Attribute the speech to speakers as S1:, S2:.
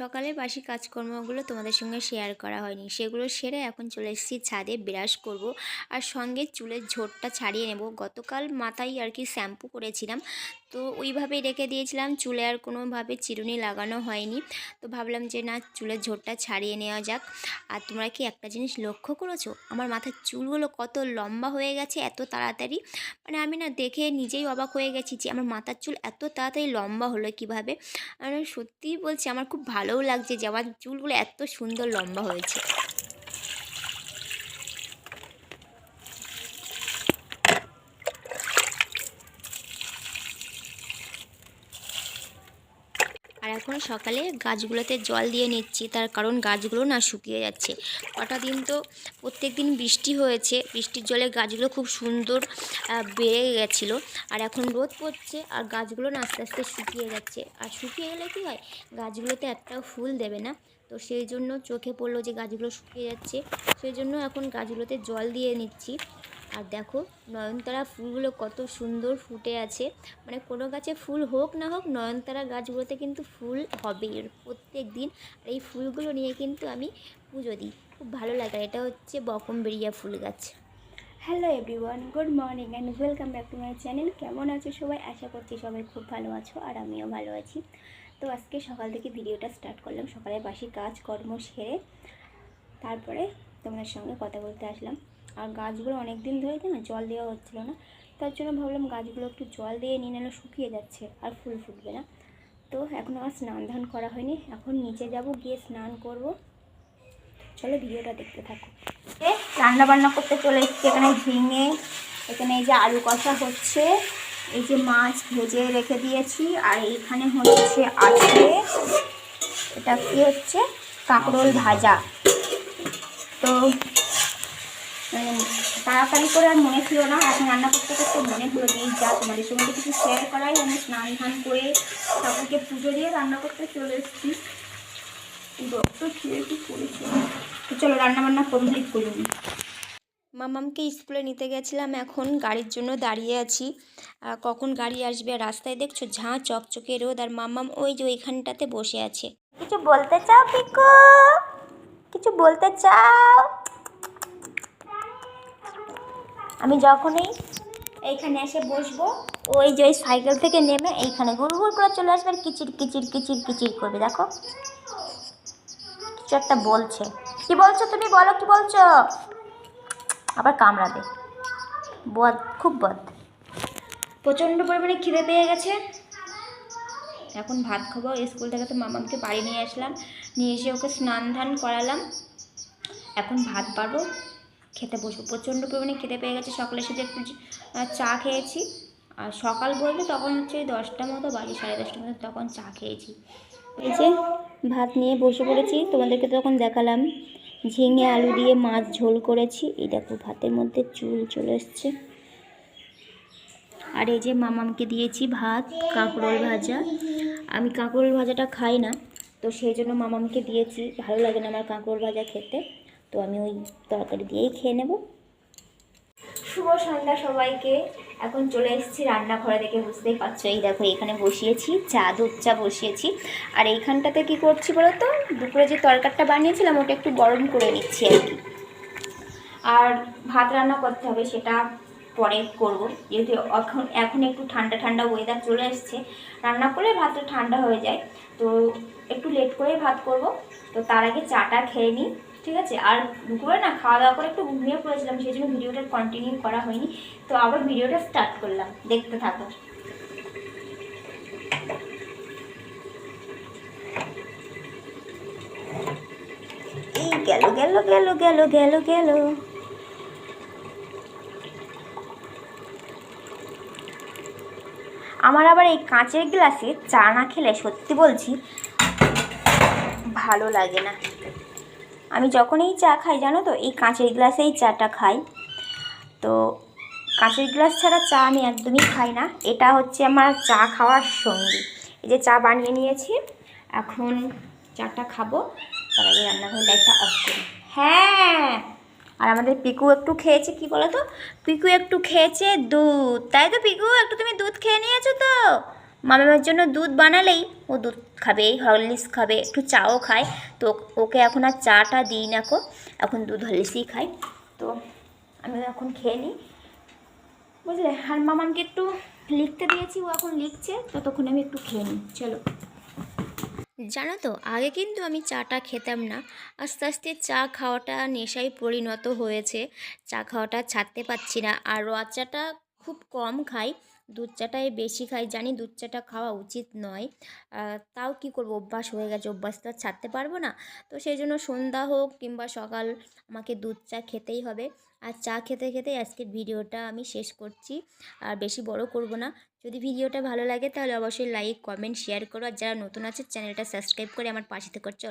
S1: সকালের বাসি কাজকর্মগুলো তোমাদের সঙ্গে শেয়ার করা হয়নি। সেগুলো সেরে এখন চলে এসেছি ছাদে ব্রাশ করব আর সঙ্গে চুলের ঝোঁটটা ছাড়িয়ে নেব। গতকাল মাথায় আর কি শ্যাম্পু করেছিলাম, তো ওইভাবেই রেখে দিয়েছিলাম। চুলে আর কোনোভাবে চিরুনি লাগানো হয়নি, তো ভাবলাম যে না, চুলের ঝোঁটটা ছাড়িয়ে নেওয়া যাক। আর তোমরা কি একটা জিনিস লক্ষ্য করেছ? আমার মাথার চুলগুলো কত লম্বা হয়ে গেছে, এত তাড়াতাড়ি। মানে আমি না দেখে নিজেই অবাক হয়ে গেছি যে আমার মাথার চুল এত তাড়াতাড়ি লম্বা হলো কীভাবে। আমি সত্যিই বলছি, আমার খুব ভালোও লাগছে। যে আমার চুলগুলো এত সুন্দর লম্বা হয়েছে। আর এখন সকালে গাছগুলোতে জল দিয়ে নিচ্ছি, তার কারণ গাছগুলো না শুকিয়ে যাচ্ছে। কটা দিন তো প্রত্যেক দিন বৃষ্টি হয়েছে, বৃষ্টির জলে গাছগুলো খুব সুন্দর বেড়ে গেছিল। আর এখন রোদ পড়ছে আর গাছগুলো না আস্তে আস্তে শুকিয়ে যাচ্ছে। আর শুকিয়ে গেলে কী হয়, গাছগুলোতে একটাও ফুল দেবে না। তো সেই জন্য চোখে পড়ল যে গাছগুলো শুকিয়ে যাচ্ছে। সেই জন্য এখন গাছগুলোতে জল দিয়ে নিচ্ছি। আর দেখো নয়নতারা ফুলগুলো কত সুন্দর ফুটে আছে। মানে কোনো গাছে ফুল হোক না হোক, নয়নতারা গাছগুলোতে কিন্তু ফুল হবেই প্রত্যেক দিন। আর এই ফুলগুলো নিয়ে কিন্তু আমি পুজো দিই। খুব ভালো লাগে। এটা হচ্ছে বকমবেরিয়া ফুল গাছ।
S2: Hello everyone good morning and welcome back to my channel কেমন আছো সবাই? আশা করছি সবাই খুব ভালো আছো আর আমিও ভালো আছি। তো আজকে সকাল থেকে ভিডিওটা স্টার্ট করলাম। সকালে বাসি কাজ কর্ম সেরে তারপরে তোমাদের সঙ্গে কথা বলতে আসলাম। আর গাছগুলো অনেক দিন ধরে না জল দেওয়া হচ্ছিল না, তার জন্য ভাবলাম গাছগুলো একটু জল দিয়ে নিয়ে নিলে শুকিয়ে যাচ্ছে আর ফুল ফুটবে না। তো এখন আমার স্নান ধান করা হয়নি, এখন নিচে যাব, গিয়ে স্নান করব। চলো ভিডিওটা দেখতে থাকো। রান্না বান্না করতে চলে এসেছি, এখানে ঝিঙে, এখানে এই যে আলু কষা হচ্ছে, এই যে মাছ ভেজে রেখে দিয়েছি, আর এইখানে হচ্ছে আছে, এটা কি হচ্ছে? কাঁকরোল ভাজা। তো তাড়াতাড়ি করে আর মনে ছিল না এখন রান্না করতে করতে মনে হলো যে যা তোমাদের সঙ্গে কিছু শেয়ার করাই আমি স্নান ধান করে ঠাকুরকে পুজো দিয়ে রান্না করতে চলে এসেছি। ডক্টর খেয়ে কি করেছি? তো চলো রান্না বান্না কমপ্লিট করুন
S1: মামামকে স্কুলে নিতে গেছিলাম এখন গাড়ির জন্য দাঁড়িয়ে আছি। আর কখন গাড়ি আসবে আর রাস্তায় দেখছ? ঝাঁ চকচকে রোদ আর মামাম ওই যে ওইখানটাতে বসে আছে।
S2: কিছু বলতে চাও পিকু কিছু বলতে চাও? আমি যখনই এইখানে এসে বসবো, ওই যে ওই সাইকেল থেকে নেমে এইখানে গুড় গুড় করে চলে আসবে আর কিচির কিচির কিচির কিচির করবে, দেখো। কিছু একটা বলছে। কি বলছো তুমি? বলো কি বলছো? আবার কামড়াবে। বদ, খুব বদ। প্রচণ্ড পরিমাণে খিদে পেয়ে গেছে। এখন ভাত খাব। স্কুল থেকে তো মামাকে বাড়ি নিয়ে আসলাম। নিয়ে এসে ওকে স্নান ধান করালাম। এখন ভাত পারব খেতে বসবো। প্রচণ্ড পরিমাণে খেতে পেয়ে গেছে। সকালের সাথে একটু চা খেয়েছি। আর সকাল বলতে তখন হচ্ছে দশটা মতো, বাজে সাড়ে দশটা মতো তখন চা খেয়েছি। এই যে, ভাত নিয়ে বসে পড়েছি। তোমাদেরকে তখন দেখালাম। ঝিঙে আলু দিয়ে মাছ ঝোল করেছি। এই দেখো, ভাতের মধ্যে চুল চলে এসছে। আর এই যে মামামকে দিয়েছি ভাত, কাঁকরোল ভাজা। আমি কাঁকরোল ভাজাটা খাই না, তো সেই জন্য মামামকে দিয়েছি। ভালো লাগে না আমার কাঁকরোল ভাজা খেতে। তো আমি ওই তরকারি দিয়েই খেয়ে নেব। শুভ সন্ধ্যা সবাইকে। এখন চলে এসেছি রান্নাঘরে দেখে বুঝতেই পারছ। এই দেখো, এখানে বসিয়েছি, চা, দুধ চা বসিয়েছি। আর এইখানটাতে কি করছি বলো তো দুপুরে যে তরকারিটা বানিয়েছিলাম, ওটা একটু গরম করে নিচ্ছি আর কি। আর ভাত রান্না করতে হবে, সেটা পরে করব। যেহেতু এখন এখন একটু ঠান্ডা ঠান্ডা ওয়েদার চলে এসছে। রান্না করলে ভাতটা ঠান্ডা হয়ে যায়। তো একটু লেট করেই ভাত করব। তো তার আগে চাটা খেয়ে নিই। ঠিক আছে? আর দুপুরে না খাওয়া দাওয়া করে একটু ঘুমিয়ে পড়েছিলাম, সেই জন্য ভিডিওটা কন্টিনিউ করা হয়নি। তো আবার ভিডিওটা স্টার্ট করলাম। দেখতে থাকো। গেল গেল গেল গেল গেল গেল। আমার আবার এই কাঁচের গ্লাসে চা না খেলে সত্যি বলছি, ভালো লাগে না। আমি যখনই চা খাই, জানো তো, এই কাঁচের গ্লাসেই চাটা খাই। তো কাঁচের গ্লাস ছাড়া চা আমি একদমই খাই না। এটা হচ্ছে আমার চা খাওয়ার সঙ্গী। এই যে চা বানিয়ে নিয়েছি, এখন চাটা খাব। তার আগে রান্নাঘরের লাইটটা অফ করি। হ্যাঁ! আর আমাদের পিকু একটু খেয়েছে, কি বলো তো পিকু একটু খেয়েছে দুধ। তাই তো পিকু, একটু তুমি দুধ খেয়ে নিয়েছো তো? মামামের জন্য দুধ বানালেই ও দুধ খাবে, হরলিক্স খাবে, একটু চাও খায়। তো ওকে এখন আর চাটা দিই না কো, এখন দুধ হরলিক্সই খাই। তো আমি এখন খেয়ে নিই। বুঝলে? আর মামামকে একটু লিখতে দিয়েছি, ও এখন লিখছে, ততক্ষণ আমি একটু খেয়ে নিই। চলো।
S1: জানো তো, আগে কিন্তু আমি চাটা খেতাম না। আস্তে আস্তে চা খাওয়াটা নেশায় পরিণত হয়েছে। চা খাওয়াটা ছাড়তে পারছি না। আর রোয়া চাটা খুব কম খাই। দুধ চাটাই বেশি খাই। জানি দুধ চাটা খাওয়া উচিত নয়। তাও কি করব? অভ্যাস হয়ে গেছে, অভ্যাস তো আর ছাড়তে পারব না। তো সেই জন্য সন্ধ্যা হোক কিংবা সকাল আমাকে দুধ চা খেতেই হবে। আর চা খেতে খেতে আজকের ভিডিওটা আমি শেষ করছি। আর বেশি বড় করব না। যদি ভিডিওটা ভালো লাগে তাহলে অবশ্যই লাইক কমেন্ট শেয়ার করো। আর যারা নতুন আছে, চ্যানেলটা সাবস্ক্রাইব করে আমার পাশে থেকে চলো।